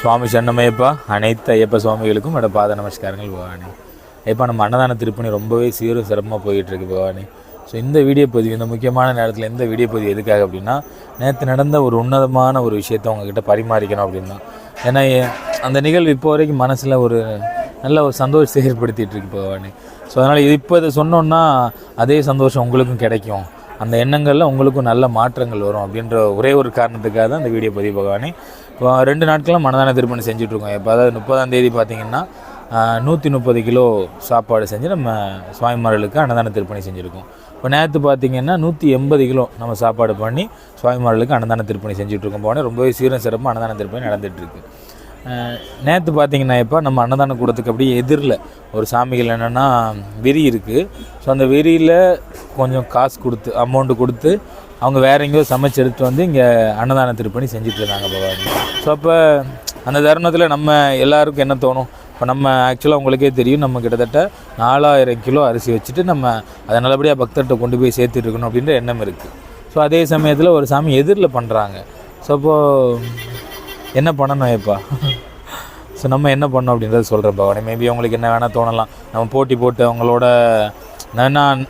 சுவாமி சன்னமையப்பா அனைத்து ஐயப்ப சுவாமிகளுக்கும் என்னோட பாத நமஸ்காரங்கள் பகவானி. ஐயப்பா நம்ம அன்னதான திருப்பணி ரொம்பவே சீரும் சிரமமாக போயிட்டுருக்கு பகவானி. ஸோ இந்த வீடியோ பதிவு இந்த முக்கியமான நேரத்தில் இந்த வீடியோ பதிவு எதுக்காக அப்படின்னா நேற்று நடந்த ஒரு உன்னதமான ஒரு விஷயத்தை உங்ககிட்ட பரிமாறிக்கணும் அப்படின்னா. ஏன்னா அந்த நிகழ்வு இப்போ வரைக்கும் மனசில் ஒரு நல்ல ஒரு சந்தோஷத்தை ஏற்படுத்திகிட்டு இருக்கு பகவானி. ஸோ அதனால் இது இப்போ இதை சொன்னோன்னா அதே சந்தோஷம் உங்களுக்கும் கிடைக்கும். அந்த எண்ணங்களில் உங்களுக்கும் நல்ல மாற்றங்கள் வரும் அப்படின்ற ஒரே ஒரு காரணத்துக்காக தான் இந்த வீடியோ பதிவு பகவானி. இப்போ ரெண்டு நாட்களும் மனதான திருப்பணி செஞ்சுட்ருக்கோம். இப்போ அதாவது முப்பதாம் தேதி பார்த்தீங்கன்னா நூற்றி முப்பது கிலோ சாப்பாடு செஞ்சு நம்ம சுவாமிமார்களுக்கு அன்னதான திருப்பணி செஞ்சுருக்கோம். இப்போ நேற்று பார்த்தீங்கன்னா நூற்றி எண்பது கிலோ நம்ம சாப்பாடு பண்ணி சுவாமிமார்களுக்கு அன்னதான திருப்பணி செஞ்சுட்ருக்கோம். போனே ரொம்பவே சீரம் சிறப்பாக அன்னதான திருப்பணி நடந்துகிட்ருக்கு நேற்று பார்த்தீங்கன்னா இப்போ நம்ம அன்னதான கூடத்துக்கு அப்படியே எதிரில் ஒரு சாமிகள் என்னென்னா வெறி இருக்குது ஸோ அந்த வெறியில் கொஞ்சம் காசு கொடுத்து அமௌண்ட்டு கொடுத்து அவங்க வேற எங்கேயோ சமைச்சு எடுத்து வந்து இங்கே அன்னதான திருப்பணி செஞ்சுட்டு இருந்தாங்க பகவான். ஸோ அப்போ அந்த தருணத்தில் நம்ம எல்லாருக்கும் என்ன தோணும்? இப்போ நம்ம ஆக்சுவலாக உங்களுக்கே தெரியும் நம்ம கிட்டத்தட்ட நாலாயிரம் கிலோ அரிசி வச்சுட்டு நம்ம அதை நல்லபடியாக பக்தர்கிட்ட கொண்டு போய் சேர்த்துட்டு இருக்கணும் அப்படின்ற எண்ணம் இருக்குது ஸோ அதே சமயத்தில் ஒரு சாமி எதிரில் பண்ணுறாங்க ஸோ அப்போது என்ன பண்ணணும் ஏப்பா ஸோ நம்ம என்ன பண்ணோம் அப்படின்றத சொல்கிறேன் பகவானே. மேபி அவங்களுக்கு என்ன வேணால் தோணலாம். நம்ம போட்டி போட்டு அவங்களோட நான்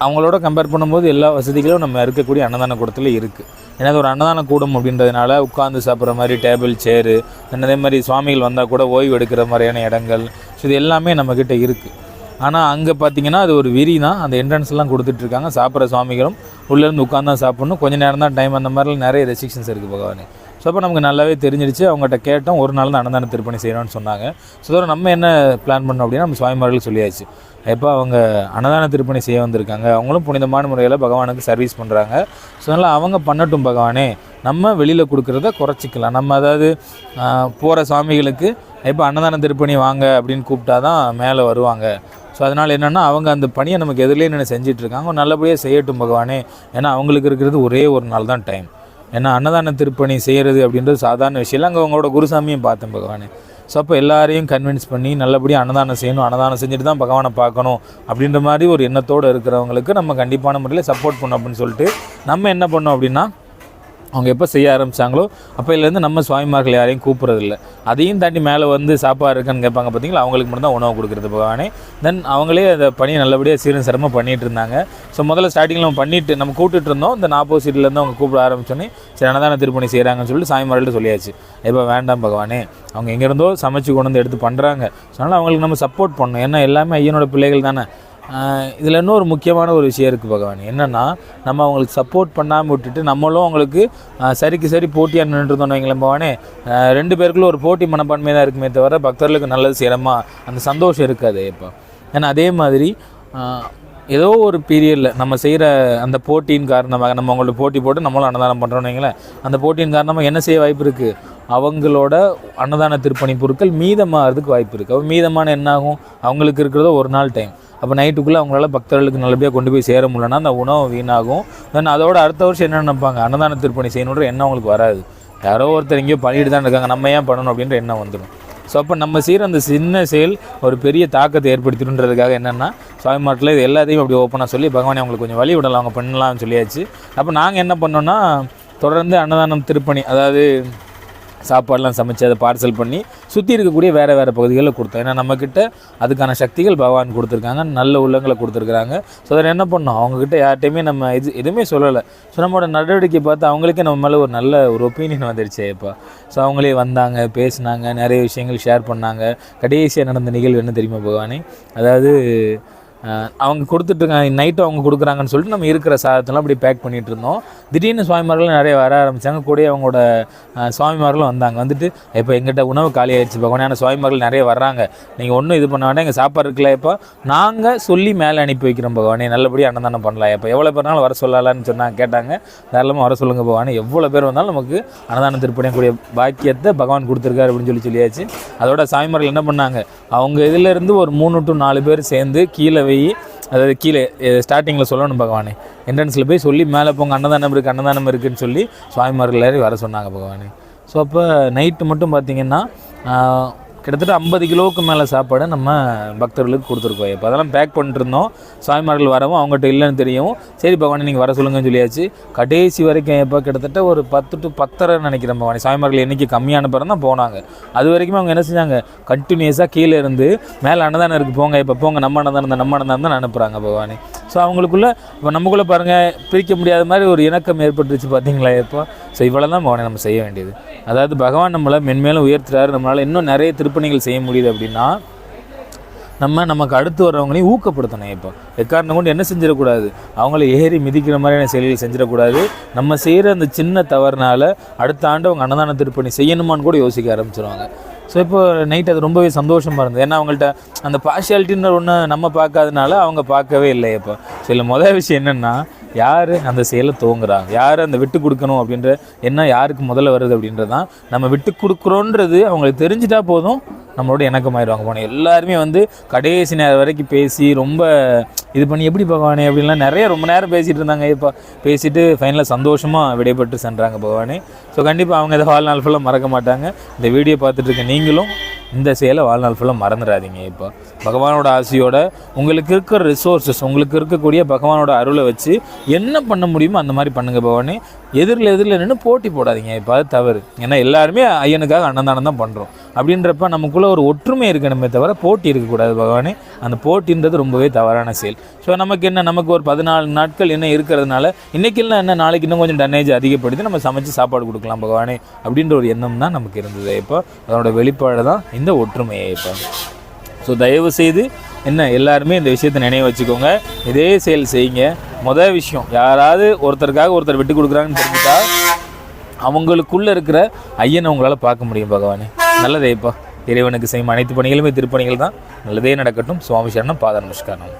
அவங்களோட கம்பேர் பண்ணும்போது எல்லா வசதிகளும் நம்ம இருக்கக்கூடிய அன்னதான கூடத்தில் இருக்குது ஏன்னா அது ஒரு அன்னதான கூடம் அப்படின்றதுனால உட்காந்து சாப்பிட்ற மாதிரி டேபிள் சேரு அதே மாதிரி சுவாமிகள் வந்தால் கூட ஓய்வு எடுக்கிற மாதிரியான இடங்கள். ஸோ இது எல்லாமே நம்மக்கிட்ட இருக்குது ஆனால் அங்கே பார்த்தீங்கன்னா அது ஒரு விரி தான். அந்த என்ட்ரன்ஸ்லாம் கொடுத்துட்ருக்காங்க. சாப்பிட்ற சுவாமிகளும் உள்ளேருந்து உட்காந்து தான் சாப்பிட்ணும். கொஞ்சம் நேரம் தான் டைம் அந்த மாதிரிலாம் நிறைய ரெஸ்ட்ரிக்ஷன்ஸ் இருக்குது பகவானே. ஸோ அப்போ நமக்கு நல்லாவே தெரிஞ்சிருச்சு. அவங்ககிட்ட கேட்டோம். ஒரு நாள் தான் அன்னதான திருப்பணி செய்யணும்னு சொன்னாங்க. ஸோ அதோட நம்ம என்ன பிளான் பண்ணோம் அப்படின்னா நம்ம சுவாமிமார்கள் சொல்லியாச்சு. எப்போ அவங்க அன்னதான திருப்பணி செய்ய வந்திருக்காங்க. அவங்களும் புனிதமான முறையில் பகவானுக்கு சர்வீஸ் பண்ணுறாங்க ஸோ அதனால் அவங்க பண்ணட்டும் பகவானே. நம்ம வெளியில் கொடுக்குறத குறைச்சிக்கலாம். நம்ம அதாவது போகிற சுவாமிகளுக்கு இப்போ அன்னதான திருப்பணி வாங்க அப்படின்னு கூப்பிட்டா தான் மேலே வருவாங்க. ஸோ அதனால் என்னென்னா அவங்க அந்த பணியை நமக்கு எதிரிலே நின்று செஞ்சிட்ருக்காங்க. நல்லபடியாக செய்யட்டும் பகவானே. ஏன்னா அவங்களுக்கு இருக்கிறது ஒரே ஒரு நாள் தான் டைம் ஏன்னா அன்னதான திருப்பணி செய்கிறது அப்படின்றது சாதாரண விஷயம் இல்லை. அங்கே அவங்களோட குருசாமியும் பார்த்தேன் பகவானே. ஸோ அப்போ எல்லாரையும் கன்வின்ஸ் பண்ணி நல்லபடியாக அன்னதானம் செய்யணும் அன்னதானம் செஞ்சுட்டு தான் பகவானை பார்க்கணும் அப்படின்ற மாதிரி ஒரு எண்ணத்தோடு இருக்கிறவங்களுக்கு நம்ம கண்டிப்பான முறையில் சப்போர்ட் பண்ணோம் அப்படின்னு சொல்லிட்டு நம்ம என்ன பண்ணோம் அப்படின்னா அவங்க எப்போ செய்ய ஆரம்பித்தாங்களோ அப்போலேருந்து நம்ம சுவாமிமார்கள் யாரையும் கூப்பிட்றதில்ல. அதையும் தாண்டி மேலே வந்து சாப்பாடு இருக்கான்னு கேட்பாங்க பார்த்தீங்களா அவங்களுக்கு மட்டும் தான் உணவு கொடுக்குறது பகவானே. தென் அவங்களே அந்த பணியை நல்லபடியாக சீரும் சிரமம் பண்ணிகிட்டு இருந்தாங்க. ஸோ முதல்ல ஸ்டார்டிங்கில் நம்ம பண்ணிட்டு நம்ம கூப்பிட்டு இருந்தோம். இந்த ஆப்போசிட்லேருந்து அவங்க கூப்பிட ஆரம்பிச்சோன்னே சரி அன்னதான திருப்பணி செய்கிறாங்கன்னு சொல்லிட்டு சாமிமார்கள்ட்ட சொல்லியாச்சு. இப்போ வேண்டாம் பகவானே. அவங்க எங்கேருந்தோ சமைச்சு கொண்டு வந்து எடுத்து பண்ணுறாங்க ஸோ அதனால் அவங்களுக்கு நம்ம சப்போர்ட் பண்ணணும். ஏன்னா எல்லாமே ஐயனோட பிள்ளைகள் தானே. இதில் இன்னொரு முக்கியமான ஒரு விஷயம் இருக்குது பகவான். என்னென்னா நம்ம அவங்களுக்கு சப்போர்ட் பண்ணாமல் விட்டுட்டு நம்மளும் அவங்களுக்கு சரிக்கு சரி போட்டியாக நின்றுருந்தோம் வைங்களேன் பகவானே. ரெண்டு பேருக்குள்ள ஒரு போட்டி மனப்பான்மை தான் இருக்குமே தவிர பக்தர்களுக்கு நல்லது சிரமமாக அந்த சந்தோஷம் இருக்காது இப்போ. ஏன்னா அதே மாதிரி ஏதோ ஒரு பீரியடில் நம்ம செய்கிற அந்த போட்டியின் காரணமாக நம்ம அவங்களோட போட்டி போட்டு நம்மளும் அன்னதானம் பண்ணுறோம்னு வைங்களேன். அந்த போட்டியின் காரணமாக என்ன செய்ய வாய்ப்பு இருக்குது அவங்களோட அன்னதான திருப்பணி பொருட்கள் மீதமாகிறதுக்கு வாய்ப்பு இருக்குது அப்போ மீதமான என்னாகும்? அவங்களுக்கு இருக்கிறதோ ஒரு நாள் டைம் அப்போ நைட்டுக்குள்ளே அவங்களால பக்தர்களுக்கு நல்லபடியாக கொண்டு போய் சேர முடியலன்னா அந்த உணவு வீணாகும். தென் அதோட அடுத்த வருஷம் என்ன நினைப்பாங்க? அன்னதான திருப்பணி செய்யணுன்ற எண்ணம் அவங்களுக்கு வராது. யாரோ ஒருத்தர் எங்கேயோ பண்ணிட்டு தான் இருக்காங்க. நம்ம ஏன் பண்ணணும் அப்படின்ற எண்ணம் வந்துடும் ஸோ அப்போ நம்ம செய்கிற அந்த சின்ன செயல் ஒரு பெரிய தாக்கத்தை ஏற்படுத்திடுன்றதுக்காக என்னென்னா சுவாமிமாட்டில் இது எல்லாத்தையும் அப்படி ஓப்பனாக சொல்லி பகவானே அவங்களுக்கு கொஞ்சம் வழி விடலாம் அவங்க பண்ணலாம்னு சொல்லியாச்சு. அப்போ நாங்கள் என்ன பண்ணோன்னா தொடர்ந்து அன்னதானம் திருப்பணி அதாவது சாப்பாடெலாம் சமைச்சு அதை பார்சல் பண்ணி சுற்றி இருக்கக்கூடிய வேறு வேறு பகுதிகளில் கொடுத்தோம். ஏன்னா நம்மக்கிட்ட அதுக்கான சக்திகள் பகவான் கொடுத்துருக்காங்க. நல்ல உள்ளங்களை கொடுத்துருக்குறாங்க. ஸோ அதில் என்ன பண்ணோம்? அவங்கக்கிட்ட யார்ட்டையுமே நம்ம இது எதுவுமே சொல்லலை. ஸோ நம்மளோட நடவடிக்கை பார்த்து அவங்களுக்கே நம்ம மேலே ஒரு நல்ல ஒரு ஒப்பீனியன் வந்துடுச்சு இப்போ ஸோ அவங்களே வந்தாங்க பேசினாங்க நிறைய விஷயங்கள் ஷேர் பண்ணாங்க. கடைசியாக நடந்த நிகழ்வு என்ன தெரியுமா பகவானே? அதாவது அவங்க கொடுத்துட்ருக்காங்க நைட்டு அவங்க கொடுக்குறாங்கன்னு சொல்லிட்டு நம்ம இருக்கிற சாதத்தெல்லாம் அப்படி பேக் பண்ணிகிட்டு இருந்தோம் திடீர்னு சுவாமிமார்கள் நிறைய வர ஆரம்பித்தாங்க கூடயே அவங்களோட சுவாமிமார்களும் வந்தாங்க. வந்துட்டு இப்போ எங்கிட்ட உணவு காலி ஆயிடுச்சு பகவானே ஆனால் சுவாமிமார்கள் நிறைய வர்றாங்க. நீங்கள் ஒன்றும் இது பண்ண வேண்டாம். எங்கள் சாப்பாடு இருக்குல்ல இப்போ? நாங்கள் சொல்லி மேலே அனுப்பி வைக்கிறோம் பகவானே. நல்லபடியாக அன்னதானம் பண்ணலாம். இப்போ எவ்வளோ பேர்னாலும் வர சொல்லலாம்னு சொன்னாங்க கேட்டாங்க. தாராளமாக வர சொல்லுங்கள் பகவானே. எவ்வளோ பேர் வந்தாலும் நமக்கு அன்னதானம் திருப்பணியக்கூடிய பாக்கியத்தை பகவான் கொடுத்துருக்காரு அப்படின்னு சொல்லி சொல்லியாச்சு. அதோட சாமிமார்கள் என்ன பண்ணாங்க? அவங்க இதிலேருந்து ஒரு மூணு டு நாலு பேர் சேர்ந்து கீழே போய் அதாவது கீழே ஸ்டார்டிங்கில் சொல்லணும் பகவானே. என்ட்ரன்ஸில் போய் சொல்லி மேலே போங்க அன்னதானம் இருக்குது அன்னதானம் இருக்குதுன்னு சொல்லி சுவாமிமார்கள் எல்லாரையும் வர சொன்னாங்க பகவானே. ஸோ அப்போ நைட்டு மட்டும் பார்த்தீங்கன்னா கிட்டத்தட்ட ஐம்பது கிலோவுக்கு மேலே சாப்பாடு நம்ம பக்தர்களுக்கு கொடுத்துருக்கோம். இப்போ அதெல்லாம் பேக் பண்ணிட்டுருந்தோம். சாமிமார்கள் வரவும் அவங்ககிட்ட இல்லைன்னு தெரியும். சரி பகவானி நீங்கள் வர சொல்லுங்கன்னு சொல்லியாச்சு. கடைசி வரைக்கும் இப்போ கிட்டத்தட்ட ஒரு பத்து டு பத்தரை நினைக்கிறேன் பகவானி. சாமிமார்கள் என்னைக்கு கம்மியான பிறகு தான் போனாங்க. அது வரைக்கும் அவங்க என்ன செஞ்சாங்க? கண்டினியூஸாக கீழே இருந்து மேலே அன்னதானம் இருக்குது போங்க இப்போ போங்க நம்ம அன்னதானம் நம்ம அன்னதானம் தான் அனுப்புகிறாங்க பகவானி. ஸோ அவங்களுக்குள்ளே இப்போ நமக்குள்ளே பாருங்கள் பிரிக்க முடியாத மாதிரி ஒரு இணக்கம் ஏற்பட்டுருச்சு பார்த்தீங்களா இப்போ? ஸோ இவ்வளோ தான் பகவானி நம்ம செய்ய வேண்டியது. அதாவது பகவான் நம்மளை மென்மேலும் உயர்த்துறாரு நம்மளால் இன்னும் நிறைய திருப்பணிகள் செய்ய முடியுது அப்படின்னா நம்ம நமக்கு அடுத்து வர்றவங்களையும் ஊக்கப்படுத்தணும் இப்போ. எக்காரணம் கொண்டு என்ன செஞ்சிடக்கூடாது? அவங்கள ஏறி மிதிக்கிற மாதிரியான செயல்கள் செஞ்சிடக்கூடாது. நம்ம செய்கிற அந்த சின்ன தவறுனால அடுத்த ஆண்டு அவங்க அன்னதான திருப்பணி செய்யணுமான்னு கூட யோசிக்க ஆரம்பிச்சிருவாங்க. ஸோ இப்போ நைட் அது ரொம்பவே சந்தோஷமாக இருந்தது. ஏன்னா அவங்கள்ட்ட அந்த பார்ஷியாலிட்டின்னு ஒன்று நம்ம பார்க்காதனால அவங்க பார்க்கவே இல்லை இப்போ. ஸோ முதல் விஷயம் என்னென்னா யார் அந்த செயலை துவங்குறாங்க யார் அந்த விட்டு கொடுக்கணும் அப்படின்ற என்ன யாருக்கு முதல்ல வருது அப்படின்றது தான் நம்ம விட்டு கொடுக்குறோன்றது அவங்களுக்கு தெரிஞ்சிட்டா போதும். நம்மளோட இணக்கமாயிடுவாங்க. போனோம் எல்லாருமே வந்து கடைசி நேரம் வரைக்கும் பேசி ரொம்ப இது பண்ணி எப்படி பகவானே அப்படின்லாம் நிறைய ரொம்ப நேரம் பேசிகிட்டு இருந்தாங்க. இப்போ பேசிட்டு ஃபைனலாக சந்தோஷமாக விடைபெற்று சென்றாங்க பகவானே. ஸோ கண்டிப்பாக அவங்க இதை வாழ்நாள் ஃபுல்லாக மறக்க மாட்டாங்க. இந்த வீடியோ பார்த்துட்டு இருக்க நீங்களும் இந்த செயலை வாழ்நாள் ஃபுல்லாக மறந்துடாதீங்க இப்போ. பகவானோட ஆசையோட உங்களுக்கு இருக்கிற ரிசோர்ஸஸ் உங்களுக்கு இருக்கக்கூடிய பகவானோட அருளை வச்சு என்ன பண்ண முடியுமோ அந்த மாதிரி பண்ணுங்கள் பகவானே. எதிரில் எதிரில் நின்று போட்டி போடாதீங்க. இப்போ அது தவறு. ஏன்னா எல்லாருமே ஐயனுக்காக அன்னதானம் தான் பண்ணுறோம் அப்படின்றப்ப நமக்குள்ளே ஒரு ஒற்றுமை இருக்கணுமே தவிர போட்டி இருக்கக்கூடாது பகவானே. அந்த போட்டின்றது ரொம்பவே தவறான செயல். ஸோ நமக்கு என்ன நமக்கு ஒரு பதினாலு நாட்கள் என்ன இருக்கிறதுனால இன்றைக்கி என்ன நாளைக்கு இன்னும் கொஞ்சம் டன்னேஜ் அதிகப்படுத்தி நம்ம சமைச்சு சாப்பாடு கொடுக்கலாம் பகவானே அப்படின்ற ஒரு எண்ணம் தான் நமக்கு இருந்தது. இப்போ அதனோட வெளிப்பாடு தான் இந்த ஒற்றுமையை இப்போ. ஸோ தயவு செய்து என்ன எல்லாருமே இந்த விஷயத்தை நினைவு வச்சுக்கோங்க. இதே செயல் செய்யுங்க. மொதல் விஷயம் யாராவது ஒருத்தருக்காக ஒருத்தர் விட்டு கொடுக்குறாங்கன்னு தெரிஞ்சுட்டா அவங்களுக்குள்ளே இருக்கிற ஐயனை உங்களால் பார்க்க முடியும் பகவானே. நல்லதேப்பா இறைவனுக்கு செய்யும் அனைத்து பணிகளுமே திருப்பணிகள் தான். நல்லதே நடக்கட்டும். சுவாமி சரணம் பாத நமஸ்காரம்.